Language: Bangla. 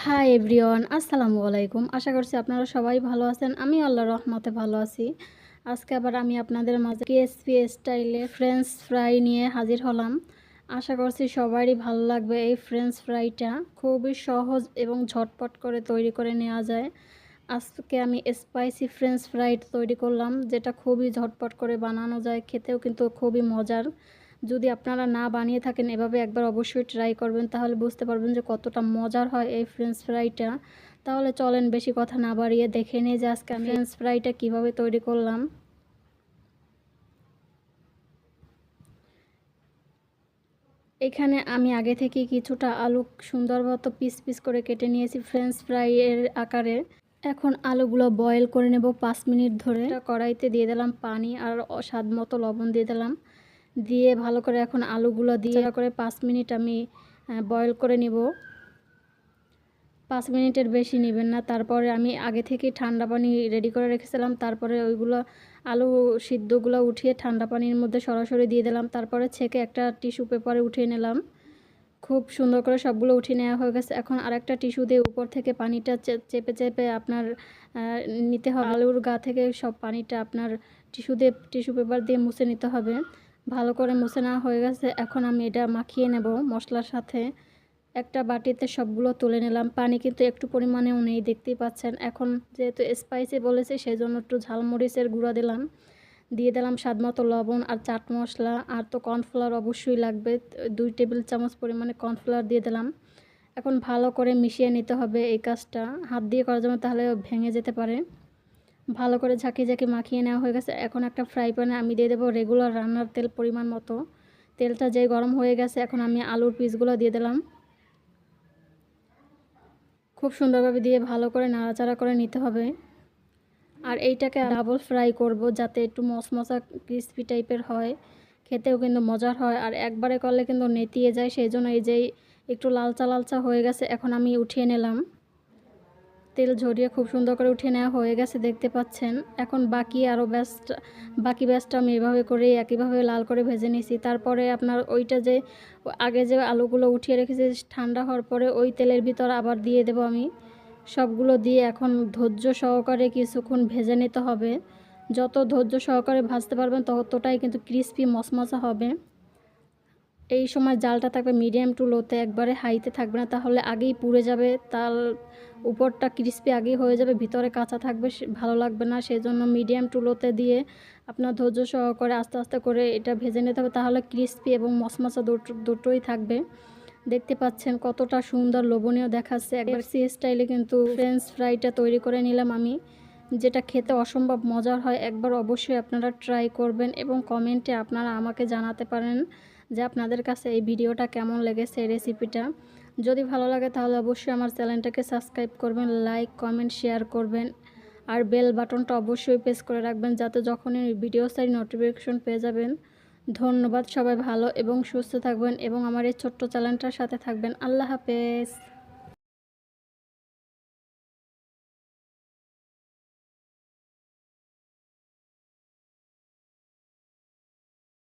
হাই এভরিওয়ান আসসালামু আলাইকুম। আশা করছি আপনারা সবাই ভালো আছেন। আমি আল্লাহ রহমতে ভালো আছি। আজকে আবার আমি আপনাদের মাঝে কেএসপি স্টাইলে ফ্রেঞ্চ ফ্রাই নিয়ে হাজির হলাম। আশা করছি সবারই ভালো লাগবে এই ফ্রেঞ্চ ফ্রাইটা খুবই সহজ এবং ঝটপট করে তৈরি করে নেওয়া যায়। আজকে আমি স্পাইসি ফ্রেঞ্চ ফ্রাই তৈরি করলাম, যেটা খুবই ঝটপট করে বানানো যায়, খেতেও কিন্তু খুবই মজার। যদি আপনারা না বানিয়ে থাকেন, এভাবে একবার অবশ্যই ট্রাই করবেন, তাহলে বুঝতে পারবেন যে কতটা মজার হয় এই ফ্রেঞ্চ ফ্রাইটা তাহলে চলেন বেশি কথা না বাড়িয়ে দেখে নিই যে আজকে আমি ফ্রেঞ্চ ফ্রাইটা কীভাবে তৈরি করলাম। এখানে আমি আগে থেকে কিছুটা আলু সুন্দরমতো পিস পিস করে কেটে নিয়েছি ফ্রেঞ্চ ফ্রাইয়ের আকারে। এখন আলুগুলো বয়েল করে নেব পাঁচ মিনিট ধরে। কড়াইতে দিয়ে দিলাম পানি আর স্বাদ মতো লবণ দিয়ে দিলাম। দিয়ে ভালো করে এখন আলুগুলো দিয়ে করে পাঁচ মিনিট আমি বয়েল করে নিব। পাঁচ মিনিটের বেশি নেবেন না। তারপরে আমি আগে থেকে ঠান্ডা পানি রেডি করে রেখেছিলাম। তারপরে ওইগুলো আলু সিদ্ধগুলো উঠিয়ে ঠান্ডা পানির মধ্যে সরাসরি দিয়ে দিলাম। তারপরে ছেঁকে একটা টিস্যু পেপারে উঠিয়ে নিলাম। খুব সুন্দর করে সবগুলো উঠিয়ে নেওয়া হয়ে গেছে। এখন আরেকটা টিস্যু দিয়ে উপর থেকে পানিটা চেপে চেপে আপনার নিতে হবে। আলুর গা থেকে সব পানিটা আপনার টিস্যু দিয়ে টিস্যু পেপার দিয়ে মুছে নিতে হবে। ভালো করে মুছে নেওয়া হয়ে গেছে। এখন আমি এটা মাখিয়ে নেব মশলার সাথে। একটা বাটিতে সবগুলো তুলে নিলাম। পানি কিন্তু একটু পরিমাণেও নেই, দেখতেই পাচ্ছেন। এখন যেহেতু স্পাইসি বলেছে সেই জন্য একটু ঝালমরিচের গুঁড়া দিলাম। দিয়ে দিলাম স্বাদ মতো লবণ আর চাট মশলা। আর তো কর্নফ্লাওয়ার অবশ্যই লাগবে। দুই টেবিল চামচ পরিমাণে কর্নফ্লাওয়ার দিয়ে দিলাম। এখন ভালো করে মিশিয়ে নিতে হবে এই কাজটা। হাত দিয়ে করা যাবে তাহলে ভেঙে যেতে পারে। ভালো করে ঝাঁকিয়ে ঝাঁকিয়ে মাখিয়ে নেওয়া হয়ে গেছে। এখন একটা ফ্রাই প্যানে আমি দিয়ে দেবো রেগুলার রান্নার তেল পরিমাণ মতো। তেলটা যেই গরম হয়ে গেছে, এখন আমি আলুর পিসগুলো দিয়ে দিলাম। খুব সুন্দরভাবে দিয়ে ভালো করে নাড়াচাড়া করে নিতে হবে। আর এইটাকে ডাবল ফ্রাই করব যাতে একটু মশমশা ক্রিসপি টাইপের হয়। খেতেও কিন্তু মজার হয়। আর একবারে করলে কিন্তু নেতিয়ে যায়, সেই জন্য এই যে একটু লালচা লালচা হয়ে গেছে, এখন আমি উঠিয়ে নিলাম। তেল ঝরিয়ে খুব সুন্দর করে উঠে নেওয়া হয়ে গেছে, দেখতে পাচ্ছেন। এখন বাকি আরও ব্যাস্ট বাকি ব্যাসটা আমি এভাবে করে একইভাবে লাল করে ভেজে নিয়েছি। তারপরে আপনার ওইটা যে, আগে যে আলুগুলো উঠিয়ে রেখেছি ঠান্ডা হওয়ার পরে ওই তেলের ভিতর আবার দিয়ে দেব আমি। সবগুলো দিয়ে এখন ধৈর্য সহকারে কিছুক্ষণ ভেজে নিতে হবে। যত ধৈর্য সহকারে ভাজতে পারবেন ততটাই কিন্তু ক্রিস্পি মশমশা হবে। এই সময় জালটা থাকবে মিডিয়াম টু লোতে একবারে হাইতে থাকবে না তাহলে আগেই পুড়ে যাবে তাল উপরটা ক্রিস্পি আগেই হয়ে যাবে ভিতরে কাঁচা থাকবে ভালো লাগবে না সেই জন্য মিডিয়াম টু লোতে দিয়ে আপনার ধৈর্য সহকারে আস্তে আস্তে করে এটা ভেজে নিতে হবে তাহলে ক্রিস্পি এবং মশমশা দুটোই থাকবে। দেখতে পাচ্ছেন কতটা সুন্দর লোভনীয় দেখাচ্ছে একবার সি স্টাইলে কিন্তু ফ্রেঞ্চ ফ্রাইটা তৈরি করে নিলাম আমি যেটা খেতে অসম্ভব মজার হয় একবার অবশ্যই আপনারা ট্রাই করবেন এবং কমেন্টে আপনারা আমাকে জানাতে পারেন। যে আপনাদের কাছে এই ভিডিওটা কেমন লেগেছে, এই রেসিপিটা যদি ভালো লাগে তাহলে অবশ্যই আমার চ্যানেলটাকে সাবস্ক্রাইব করবেন লাইক কমেন্ট শেয়ার করবেন। আর বেল বাটনটা অবশ্যই প্রেস করে রাখবেন যাতে যখনই ভিডিও সাই নোটিফিকেশন পেয়ে যাবেন। ধন্যবাদ, সবাই ভালো এবং সুস্থ থাকবেন এবং আমার এই ছোট্ট চ্যানেলটার সাথে থাকবেন। আল্লাহ হাফেজ।